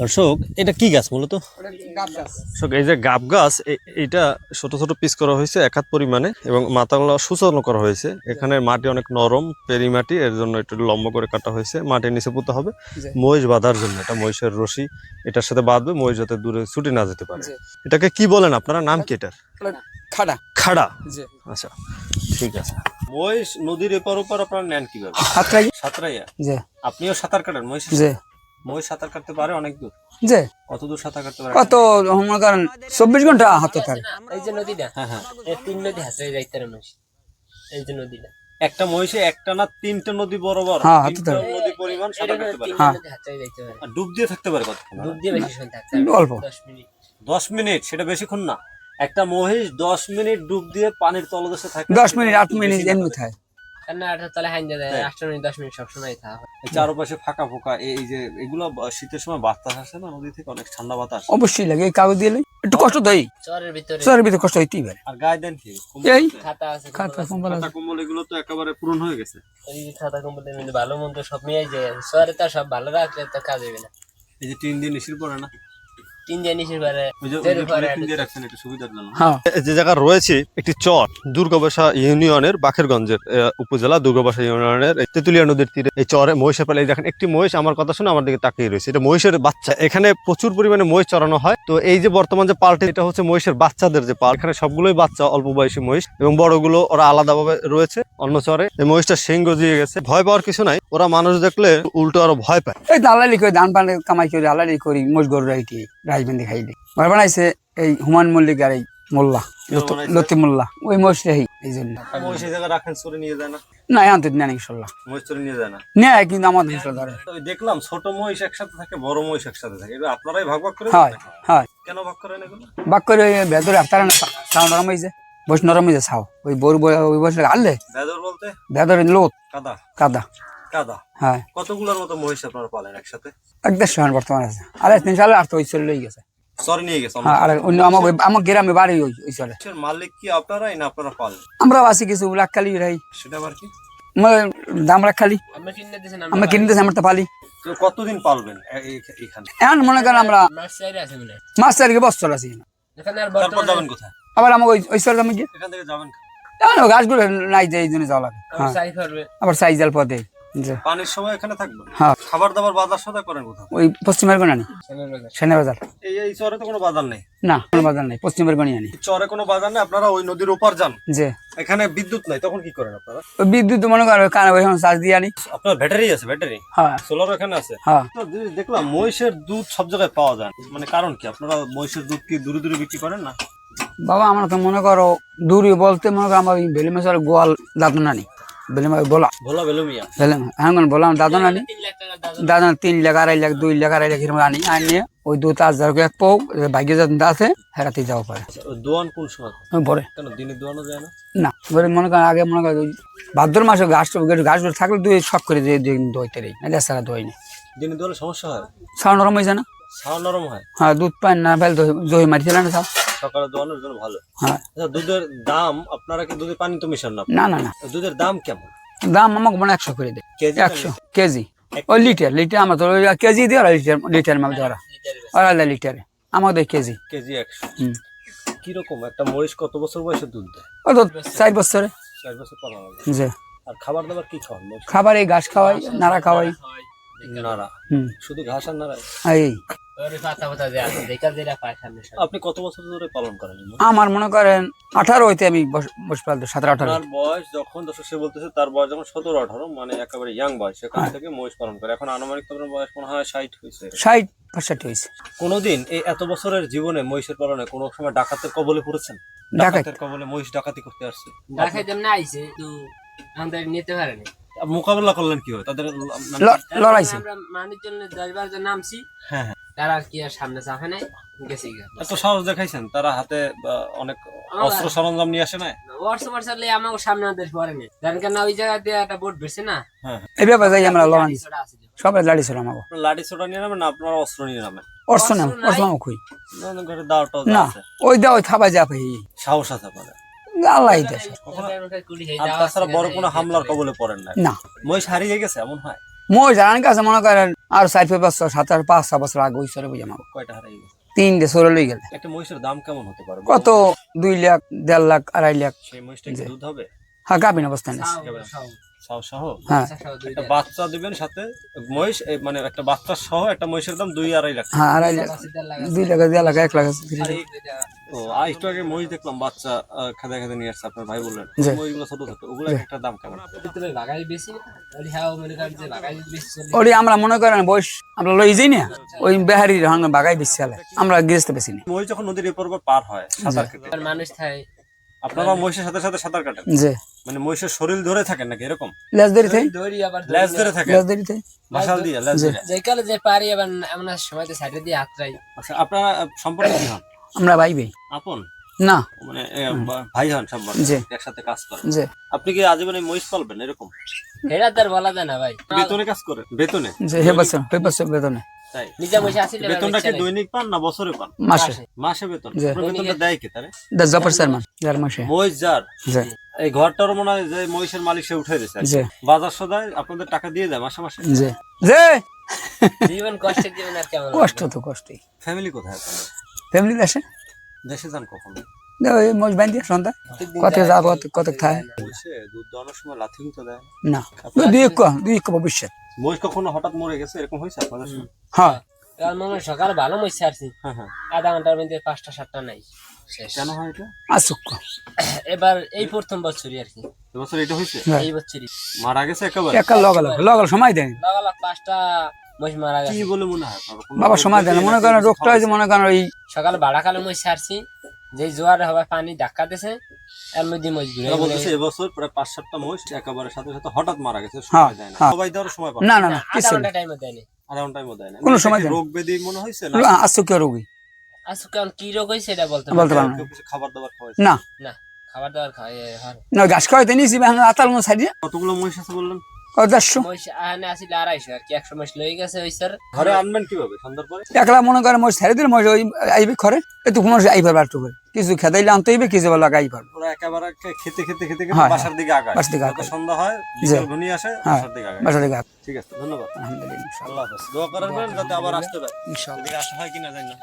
দর্শক এটা কি গাছ মূলত দর্শক এই যে গাব গাছ এটা ছোট ছোট পিস করা হয়েছে এক হাত পরিমাণে এবং মাথাগুলো সুচানো করা হয়েছে। এখানে মাটি অনেক নরম পেরি মাটি এর জন্য একটু লম্বা করে কাটা হয়েছে। মাটির নিচে পুঁতে হবে। মহিষ বাঁধার জন্য এটা মহিষের রশি এটার সাথে বাঁধবে মহিষ যাতে দূরে ছুটে না যেতে পারে। এটাকে কি বলেন আপনারা? নাম কি এটার? খাড়া। খাড়া। আচ্ছা ঠিক আছে। মহিষ নদীর এপার ওপার আপনারা নেন কীভাবে? সাঁতরাইয়া? আপনিও সাঁতার কাটেন মহিষ সাঁতার কাটতে পারে অনেক দূর। কত দূর সাঁতার কাটতে পারে? কত মনে করেন? চব্বিশ ঘণ্টা? হাতে থাকে এই যে নদীটা হ্যাঁ হ্যাঁ। তিন নদী হাসে যাইতে মানুষ এই যে নদীটা। একটা মহিষে একটা না তিনটা নদী বরাবর হ্যাঁ, হাতে ধরে। নদী পরিমাণ সাঁতার কাটতে পারে। হ্যাঁ। ডুব দিয়ে থাকতে পারে কতক্ষণ? ডুব দিয়ে বেশি থাকতে অল্প। দশ মিনিট। দশ মিনিট সেটা বেশিক্ষণ না। একটা মহিষ দশ মিনিট ডুব দিয়ে পানির তলদেশে থাকে। দশ মিনিট আট মিনিট এমনি থাকে। হ্যাঁ। চারপাশে ফাঁকা ফোকা এই যে এগুলো শীতের সময় বাতাস আসে না নদী থেকে অনেক ঠান্ডা বাতাস। অবশ্যই লাগে এই কাগজ দিয়ে একটু কষ্ট দেয় চরের ভিতরে। শহরের ভিতরে কষ্ট হইতেই পারে। আর গায়ে দেন কি? এই খাতা আছে খাতা কম্বল খাতা কম্বল এগুলো তো একেবারে পূরণ হয়ে গেছে। এই খাতা মধ্যে ভালো মন্দ সব নিয়ে যায়। চরে তো সব ভালো রাখলে তো কাজ হবে না। এই যে তিন দিন ইসির পরে না? যে দিয়ে হ্যাঁ। যে জায়গা রয়েছে একটি চর দুর্গাবাসা ইউনিয়নের বাখেরগঞ্জের উপজেলা দুর্গাবাসা ইউনিয়নের তেতুলিয়া নদীর তীরে। এই চরে মহিষের পালে দেখেন একটি মহিষ আমার কথা শুনে আমার দিকে তাকিয়ে রয়েছে। এটা মহিষের বাচ্চা। এখানে প্রচুর পরিমাণে মহিষ চড়ানো হয়। তো এই যে বর্তমান যে পালটি এটা হচ্ছে মহিষের বাচ্চাদের যে পাল। এখানে সবগুলোই বাচ্চা অল্প বয়সী মহিষ এবং বড়গুলো ওরা আলাদাভাবে রয়েছে অন্য চরে। এই মহিষটা সিং গজিয়ে গেছে। ভয় পাওয়ার কিছু নাই। ওরা মানুষ দেখলে উল্টো আরও ভয় পায়। এই দালালি করে ধান পান কামাই করে দালালি করি মহিষ গরু রাইটি রাজবেন্দি খাই দিই ঘর বানাইছে এই হুমান মল্লিক আর এই মোল্লা লতি- মোল্লা। ওই রাহি এই জন্য। না? না আনতে নেন ইনশাল্লাহ। নিয়ে যায় না? নেয় কিন্তু আমাদের ধরে। দেখলাম ছোট মহিষ একসাথে থাকে বড় মহিষ একসাথে থাকে। আপনারাই ভাগ ভাগ করে হয় হয়। কেন ভাগ বাক করে ওই ভেতরে আপনার সাউ নরম হয়েছে বস নরম হয়েছে ওই বড় ওই বসে আনলে? বলতে? ভেতরে লোত। কাদা। কাদা। কাদা? হ্যাঁ। কতগুলোর মতো মহিষ আপনারা পালেন একসাথে? এক দেড়শো বর্তমানে আছে। আর তিন সালে আর ওই চলে গেছে। চরে নিয়ে গেছে হ্যাঁ আর অন্য আমার আমার গ্রামে বাড়ি ওই ওই চলে। মালিক কি আপনারাই না আপনারা পালেন? আমরা আছি কিছু রাই। সেটা আবার কি? দাম রাখালি আমরা কিনে দিয়েছেন আমরা তো পালি। কতদিন পালবেন এখন? মনে করেন আমরা মাস মনে হয়। চারিকে বছর আছি। আবার আমাকে ওই ওই সরকার মধ্যে এখান থেকে যাবেন গাছগুলো নাই যে এই জন্য যাওয়া লাগে। হ্যাঁ। আবার সাইজ জাল পথে। পানির সময় এখানে থাকবেন হ্যাঁ। খাবার দাবার বাজার সদা করেন কোথায় ওই পশ্চিমের বাজার। সেনা বাজার। এই এই চরে তো কোনো বাজার নেই? না কোনো বাজার নেই পশ্চিমের গণি আনি চরে কোনো বাজার নেই? আপনারা ওই নদীর ওপার যান। যে এখানে বিদ্যুৎ নাই তখন কি করেন আপনারা? বিদ্যুৎ মনে করো কানে ওইখানে চার্জ দিয়ে আনি। আপনার ব্যাটারি আছে ব্যাটারি? হ্যাঁ। সোলার এখানে আছে? হ্যাঁ। দেখলাম মহিষের দুধ সব জায়গায় পাওয়া যায়। মানে কারণ কি আপনারা মহিষের দুধ কি দূরে দূরে বিক্রি করেন না? বাবা আমরা তো মনে করো দূরে বলতে মনে করো আমার বেলে মেশার গোয়াল দাদু বেলে। বলা বেলুমিয়া? বেলে হ্যাঁ বললাম নানি? তিন দাদা। দাদা তিন লাখ আড়াই লাখ দুই লাখ আড়াই লাখ এরকম আনি আনিয়ে ওই দু এক ভাগ্য আছে হেরাতে পারে। দোয়ান কোন সময় ভরে। কেন দিনে দোয়ানো যায় না? না এবারে মনে করেন আগে মনে করেন ভাদ্র মাসে গাছ গাছগুলো থাকলে দুই শখ করে দিয়ে রে না সারা দই নেই। দিনে দোয়ালে সমস্যা হয়? ছাও নরম হয়েছে না? ছাও নরম হয়। হ্যাঁ দুধ পান না ফেল দই মারিছিল না ছাও সকালে দোয়ানোর জন্য ভালো। হ্যাঁ। আচ্ছা দুধের দাম আপনারা কি দুধে পানি তো মিশান না? না না না। দুধের দাম কেমন? দাম আমাকে মনে হয় একশো করে দেয়। কেজি একশো কেজি। ওই লিটার লিটার আমার তো ওই কেজি দিয়ে ওরা লিটার লিটার ধরা। ওরা লিটারে। আমাকে কেজি। কেজি একশো। কীরকম? একটা কত বছর বয়সে দুধ দেয়? ও তো চার বছরে। চার বছর পালা আর খাবার দাবার কি খাওয়ান? খাবার এই ঘাস খাওয়াই। নাড়া খাওয়াই। নাড়া। শুধু ঘাস আর এই। আপনি কত বছর ধরে পালন করেন আমার মনে করেন আঠারো হইতে আমি বস বস সতেরো আঠারো। তার বয়স যখন দর্শক সে বলতেছে তার বয়স যখন সতেরো আঠারো মানে একেবারে ইয়াং বয়স সেখান হ্যাঁ। থেকে মহিষ পালন করে। এখন আনুমানিক তোমার বয়স মনে হয় ষাট হয়েছে ষাট পঁয়ষট্টি হয়েছে কোনোদিন এই এত বছরের জীবনে মহিষের পালনে কোনো সময় ডাকাতের কবলে পড়েছেন? ডাকাত? ডাকাতের কবলে মহিষ ডাকাতি করতে আসছে। দেখাইতাম না আইছে তো আমাদের নিতে পারেনি। মোকাবেলা করলেন কি হয় তাদের মানে- লড়াইছে আমরা মানুষ জন্য দশ বার জন নামছি। হ্যাঁ হ্যাঁ। তারা আর কি আর সামনে চাপে নাই গেছি। এত সাহস দেখাইছেন? তারা হাতে অনেক অস্ত্র সরঞ্জাম নিয়ে আসে না মার্শাল আমাকে সামনে আমাদের পরে নেই। কেন ওই জায়গা দিয়ে একটা বোট বেরছে না? হ্যাঁ এই ব্যাপারে যাই আমরা সবাই লাড়ি ছিল আমাকে আপনার লাঠি ছোটা নিয়ে নামেন না আপনারা অস্ত্র নিয়ে নামেন? অস্ত্র। অর্থ আমাকে না, ওই দা ওই থাবা যা পাই সাহস আছে আপনাদের? আল্লাহ দেশে হয়ে তাছাড়া বড় কোনো হামলার কবলে পড়েন না না। মহিষ হারিয়ে গেছে এমন হয়? মই জানান কাছে মনে করেন আর পাঁচ বছর সাত আট পাঁচ ছ বছর আগে ওই সরে বুঝে আমার কয়টা হারাই গেছে? তিনটে সরে লই গেলে। একটা মহিষের দাম কেমন হতে পারে? কত? দুই লাখ দেড় লাখ আড়াই লাখ। সেই মহিষটা কি দুধ হবে? হ্যাঁ গাভিন অবস্থানে আছে। হ্যাঁ। বাচ্চা দিবেন সাথে মহিষ মানে একটা বাচ্চা সহ একটা মহিষের দাম দুই আড়াই লাখ। হ্যাঁ আড়াই লাখ। দুই লাখ দেড় লাখ এক লাখ আর একটু আগে মহিষ দেখলাম বাচ্চা আহ, খেদা খেদা নিয়ে আসছে আপনার ভাই বললেন। মহিষগুলো ছোট ছোট ওগুলো একটা দাম কেমন? বেশি হ্যাঁ মনে আমরা মনে করেন বয়স আমরা লই যাই না ওই বেহারি হাঙ্গা বাগাই বেশি চলে আমরা গৃহস্থ বেশি না। মহিষ যখন নদীর এপর পার হয় সাঁতার কেটে। মানুষ থাকে। আপনারা মহিষের সাথে সাথে সাঁতার কাটেন? যে মানে মহিষের শরীর ধরে থাকেন নাকি এরকম? লেজ ধরি থাই। দড়ি আবার লেজ ধরে থাকেন? লেজ ধরি থাই। মশাল দিয়ে লেজ ধরে। যে কালে যে পারি আবার এমন সময় সাইডে দিয়ে হাতরাই আচ্ছা আপনারা সম্পর্কে কি হন আমরা ভাই ভাই আপন? না। মানে ভাই হন জি। একসাথে কাজ করেন। যে আপনি কি আজীবনে মহিষ পালবেন এরকম? হেরা তার বলা যায় না ভাই। বেতনে কাজ করেন বেতনে? যে হে বছর হে বছর বেতনে। তাই? নিজে বসে আসিলে বেতনটা কি দৈনিক পান না বছরে পান? মাসে। মাসে। বেতন? বেতনটা দেয় কি তারে? দশ জপর চার মাস চার মাসে। মহিষ যার? যে এই ঘরটার মনে হয় যে মহিষের মালিক সে উঠে দিয়েছে বাজার সদায় আপনাদের টাকা দিয়ে দেয় মাসে মাসে? যে যে জীবন কষ্টের জীবন আর কেমন কষ্ট তো কষ্টই। ফ্যামিলি কোথায় আপনাদের? ফ্যামিলি আসে দেশে যান কখন? দেখো মোজ বান্ধি সন্ধ্যা। কত যাব কত খায় দুধ দেওয়ানোর সময় লাথি উঠে দেয়। না দুই এক দুই এক ভবিষ্যৎ। মহিষ কখনো হঠাৎ মরে গেছে? এরকম হয়েছে আপনাদের হ্যাঁ। কারণ মনে হয় ভালো হ্যাঁ হ্যাঁ। আধা ঘণ্টার মধ্যে পাঁচটা সাতটা নাই। শেষ। কেন হয় এটা? আসুক। এবার এই প্রথম বছরই আর কি। এবছর এটা হয়েছে? হ্যাঁ। এই বছরই। মারা গেছে একেবারে? একা লগাল লগাল সময় দেন লাগালাগ পাঁচটা মহিষ মারা কি বলে মনে হয়? বাবা সময় দেন মনে করেন রোগটা হয়েছে মনে করেন ওই সকালে মহিষ ছাড়ছি যে জোয়ারে হবে পানি ধাক্কা দিছে এর মধ্যে মহিষ ঘুরে বলতেছে এবছর প্রায় পাঁচ সাতটা মহিষ একেবারে সাথে সাথে হঠাৎ মারা গেছে হ্যাঁ, সময় দেয় না। হ্যাঁ। সবাই দেওয়ার সময় না। না না কিছু ঘণ্টা টাইমে দেয়নি। আধা ঘন্টায় মধ্যে দেয় না। কোনো সময় কি দেয় না। রোগ ব্যাধি মনে হয়েছে না? আসুক রোগী? আচ্ছা কারণ কি রোগ হয়েছে এটা বলতে বলতে পারব না। খাবার দাবার খাওয়াইছে? না। না খাবার দাবার খাওয়াই না ঘাস খাওয়াইতে নিয়েছি আতাল সাইডে কতগুলো মহিষ আছে বললেন? পরে? একলা মনে করে মোজ ছেড়ে দিলে ওই আইবে ঘরে একটু মোজ আইবার বার করে কিছু খেদাইলে আনতে হইবে কিছু বলা আই পারবে ওরা একেবারে খেতে খেতে খেতে হ্যাঁ, বাসার দিকে আগায়। বাসার দিকে আগায়। সন্ধ্যা হয় বিকেল আসে হ্যাঁ। বাসার দিকে আগায়। ঠিক আছে ধন্যবাদ। আলহামদুলিল্লাহ আল্লাহ হাফেজ দোয়া করাবেন যাতে আবার আসতে পারে। ইনশাআল্লাহ আসা হয় কিনা জানি না।